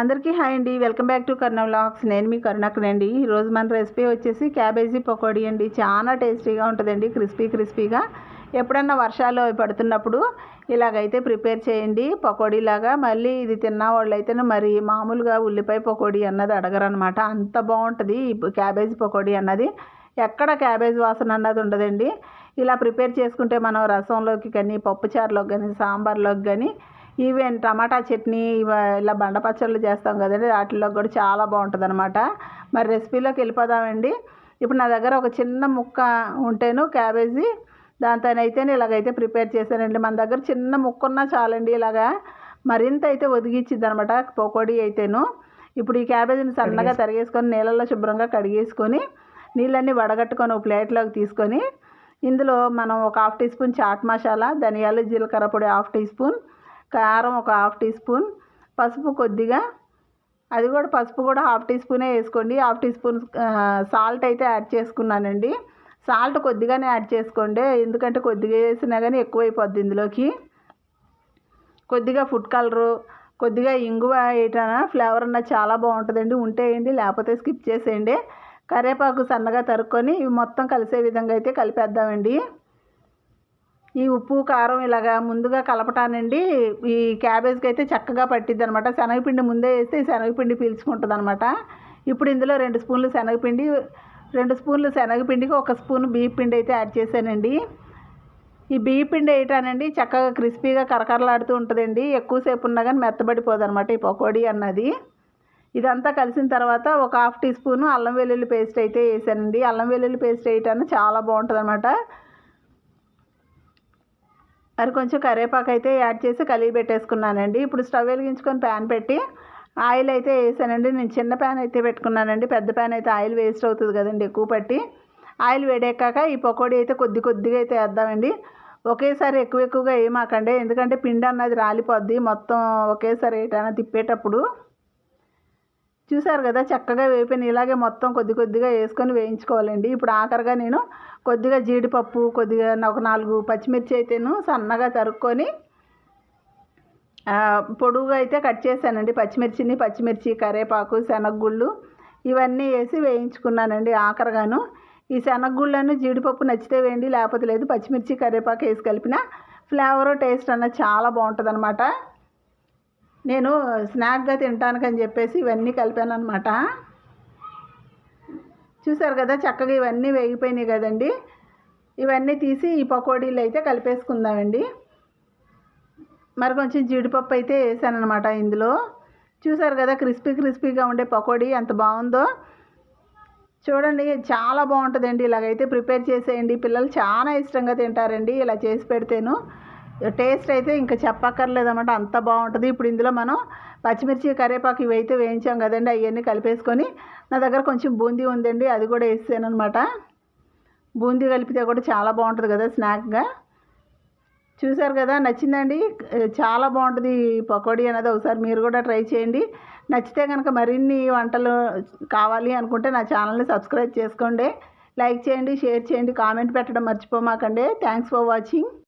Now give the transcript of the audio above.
అందరికీ హాయ్ అండి. Welcome back to Karna vlogs. నేను మీ కరుణాకరండి ఈరోజు మన రెసిపీ వచ్చేసి క్యాబేజీ పకోడీ అండి. చాలా టేస్టీగా ఉంటుందండి. క్రిస్పీ క్రిస్పీగా. ఎప్పుడన్నా వర్షాలు పడుతున్నప్పుడు ఇలాగైతే ప్రిపేర్ చేయండి. పకోడీలాగా మళ్ళీ ఇది తిన్న వాళ్ళు మరి మామూలుగా ఉల్లిపాయ పకోడీ అన్నది అడగరనమాట అంత బాగుంటుంది క్యాబేజీ పకోడీ అన్నది. ఎక్కడ క్యాబేజ్ వాసన అన్నది ఉండదండి. ఇలా ప్రిపేర్ చేసుకుంటే మనం రసంలోకి కానీ పప్పుచారులోకి కానీ సాంబార్లోకి కానీ ఈవెన్ టమాటా చట్నీ ఇలా బండ పచ్చళ్ళు చేస్తాం కదండి వాటిల్లో కూడా చాలా బాగుంటుంది అనమాట మరి రెసిపీలోకి వెళ్ళిపోదామండి. ఇప్పుడు నా దగ్గర ఒక చిన్న ముక్క ఉంటేను క్యాబేజీ దాంతోనైతే ఇలాగైతే ప్రిపేర్ చేశానండి. మన దగ్గర చిన్న ముక్క ఉన్నా చాలండి ఇలాగా. మరింత అయితే ఒదిగిచ్చిద్ది అనమాట పకోడీ అయితేను. ఇప్పుడు ఈ క్యాబేజీని సన్నగా తరిగేసుకొని నీళ్ళల్లో శుభ్రంగా కడిగేసుకొని నీళ్ళన్నీ వడగట్టుకొని ఒక ప్లేట్లోకి తీసుకొని ఇందులో మనం ఒక half tea spoon chaat masala ధనియాలు జీలకర్ర పొడి హాఫ్ టీ స్పూన్ కారం ఒక హాఫ్ టీ స్పూన్ పసుపు కొద్దిగా. అది కూడా పసుపు కూడా హాఫ్ టీ స్పూనే వేసుకోండి. హాఫ్ టీ స్పూన్ సాల్ట్ అయితే యాడ్ చేసుకున్నానండి. సాల్ట్ కొద్దిగానే యాడ్ చేసుకోండి. ఎందుకంటే కొద్దిగా వేసినా కానీ ఎక్కువైపోద్ది ఇందులోకి. కొద్దిగా ఫుడ్ కలరు కొద్దిగా ఇంగువ వేయటన ఫ్లేవర్ అన్న చాలా బాగుంటుందండి. ఉంటే వేయండి లేకపోతే స్కిప్ చేసేయండి. కరివేపాకు సన్నగా తరుక్కొని ఇవి మొత్తం కలిసే విధంగా అయితే కలిపేద్దామండి. ఈ ఉప్పు కారం ఇలాగా ముందుగా కలపటానండి. ఈ క్యాబేజ్కి అయితే చక్కగా పట్టిద్ది అనమాట శనగపిండి ముందే వేస్తే శనగపిండి పీల్చుకుంటుంది అనమాట ఇప్పుడు ఇందులో రెండు స్పూన్లు శనగపిండి రెండు స్పూన్లు శనగపిండికి ఒక స్పూన్ బియ్య పిండి అయితే యాడ్ చేశానండి. ఈ బియ్య పిండి వేయటానండి చక్కగా క్రిస్పీగా కరకరలాడుతూ ఉంటుందండి. ఎక్కువసేపు ఉన్నా కానీ మెత్తబడిపోదు అనమాట ఈ పకోడీ అన్నది. ఇదంతా కలిసిన తర్వాత ఒక హాఫ్ టీ స్పూను అల్లం వెల్లుల్లి పేస్ట్ అయితే వేసానండి. అల్లం వెల్లుల్లి పేస్ట్ వేయటానికి చాలా బాగుంటుంది అనమాట మరి కొంచెం కరివేపాకు అయితే యాడ్ చేసి కలిగి పెట్టేసుకున్నానండి. ఇప్పుడు స్టవ్ వెలిగించుకొని ప్యాన్ పెట్టి ఆయిల్ అయితే వేసానండి. నేను చిన్న ప్యాన్ అయితే పెట్టుకున్నానండి. పెద్ద ప్యాన్ అయితే ఆయిల్ వేస్ట్ అవుతుంది కదండి ఎక్కువ పట్టి. ఆయిల్ వేడెక్కాక ఈ పకోడీ అయితే కొద్ది కొద్దిగా అయితే వేద్దామండి. ఒకేసారి ఎక్కువ ఎక్కువగా వేయమాకండి. ఎందుకంటే పిండి అన్నది రాలిపోద్ది. మొత్తం ఒకేసారి ఏటైనా తిప్పేటప్పుడు చూసారు కదా చక్కగా వేపిన ఇలాగే మొత్తం కొద్ది కొద్దిగా వేసుకొని వేయించుకోవాలండి. ఇప్పుడు ఆఖరిగా నేను కొద్దిగా జీడిపప్పు కొద్దిగా ఒక నాలుగు పచ్చిమిర్చి అయితేను సన్నగా తరుక్కొని పొడువుగా అయితే కట్ చేశానండి. పచ్చిమిర్చిని పచ్చిమిర్చి కరేపాకు శనగగుళ్ళు ఇవన్నీ వేసి వేయించుకున్నానండి ఆఖరిగాను. ఈ శనగగుళ్ళను జీడిపప్పు నచ్చితే వేయండి లేకపోతే లేదు. పచ్చిమిర్చి కరేపాకు వేసి కలిపిన ఫ్లేవర్ టేస్ట్ అన్న చాలా బాగుంటుంది అనమాట నేను స్నాక్గా తింటానికని చెప్పేసి ఇవన్నీ కలిపాను అనమాట చూసారు కదా చక్కగా ఇవన్నీ వేగిపోయినాయి కదండి. ఇవన్నీ తీసి ఈ పకోడీలు అయితే కలిపేసుకుందామండి. మరి కొంచెం జీడిపప్పు అయితే వేసాను అనమాట ఇందులో. చూసారు కదా క్రిస్పీ క్రిస్పీగా ఉండే పకోడీ ఎంత బాగుందో. చూడండి చాలా బాగుంటుందండి. ఇలాగైతే ప్రిపేర్ చేసేయండి. పిల్లలు చాలా ఇష్టంగా తింటారండి. ఇలా చేసి పెడితేను. టేస్ట్ అయితే ఇంకా చెప్పక్కర్లేదన్నమాట. అంత బాగుంటుంది. ఇప్పుడు ఇందులో మనం పచ్చిమిర్చి కరివేపాకు ఇవైతే వేయించాం కదండి. అవన్నీ కలిపేసుకొని నా దగ్గర కొంచెం బూందీ ఉందండి. అది కూడా వేసాను అనమాట బూందీ కలిపితే కూడా చాలా బాగుంటుంది కదా స్నాక్గా. చూసారు కదా నచ్చిందండి. చాలా బాగుంటుంది పకోడీ అనేది ఒకసారి మీరు కూడా ట్రై చేయండి. నచ్చితే కనుక మరిన్ని వంటలు కావాలి అనుకుంటే నా ఛానల్ని సబ్స్క్రైబ్ చేసుకోండి. లైక్ చేయండి షేర్ చేయండి కామెంట్ పెట్టడం మర్చిపోమాకండి. Thanks for watching.